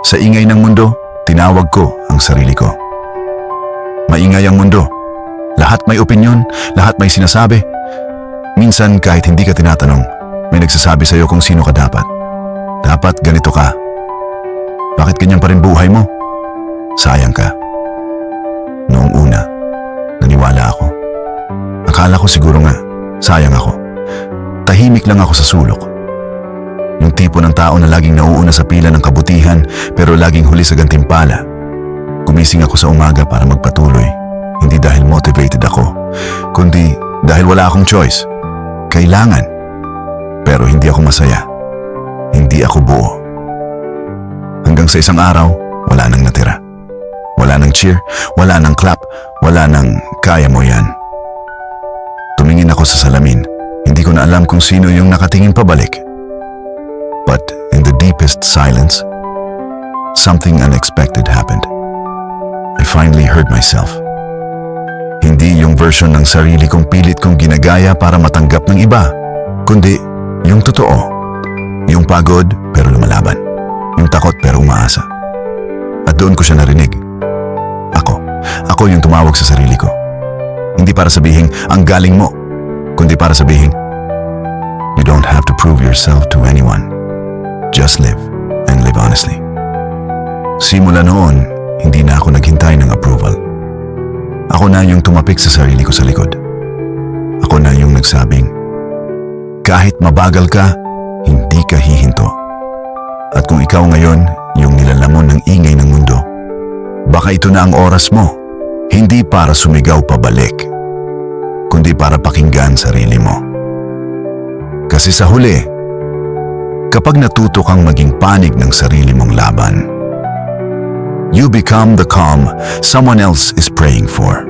Sa ingay ng mundo, tinawag ko ang sarili ko. Maingay ang mundo. Lahat may opinyon, lahat may sinasabi. Minsan kahit hindi ka tinatanong, may nagsasabi sa'yo kung sino ka dapat. Dapat ganito ka. Bakit ganyan pa rin buhay mo? Sayang ka. Noong una, naniwala ako. Akala ko siguro nga, sayang ako. Tahimik lang ako sa sulok. Yung tipo ng tao na laging nauuna sa pila ng kabutihan pero laging huli sa gantimpala. Gumising ako sa umaga para magpatuloy. Hindi dahil motivated ako, kundi dahil wala akong choice. Kailangan. Pero hindi ako masaya. Hindi ako buo. Hanggang sa isang araw, wala nang natira. Wala nang cheer, wala nang clap, wala nang kaya mo yan. Tumingin ako sa salamin. Hindi ko na alam kung sino yung nakatingin pabalik. Deepest silence, something unexpected happened. I finally heard myself. Hindi yung version ng sarili kong pilit kong ginagaya para matanggap ng iba, kundi yung totoo. Yung pagod pero lumalaban. Yung takot pero umaasa. At doon ko siya narinig. Ako. Ako yung tumawag sa sarili ko. Hindi para sabihin, ang galing mo. Kundi para sabihin, you don't have to prove yourself to anyone. Just live and live honestly. Simula noon, hindi na ako naghintay ng approval. Ako na yung tumapik sa sarili ko sa likod. Ako na yung nagsabing, kahit mabagal ka, hindi ka hihinto. At kung ikaw ngayon yung nilalamon ng ingay ng mundo, baka ito na ang oras mo, hindi para sumigaw pabalik, kundi para pakinggan sarili mo. Kasi sa huli, kapag natuto kang maging panig ng sarili mong laban, you become the calm someone else is praying for.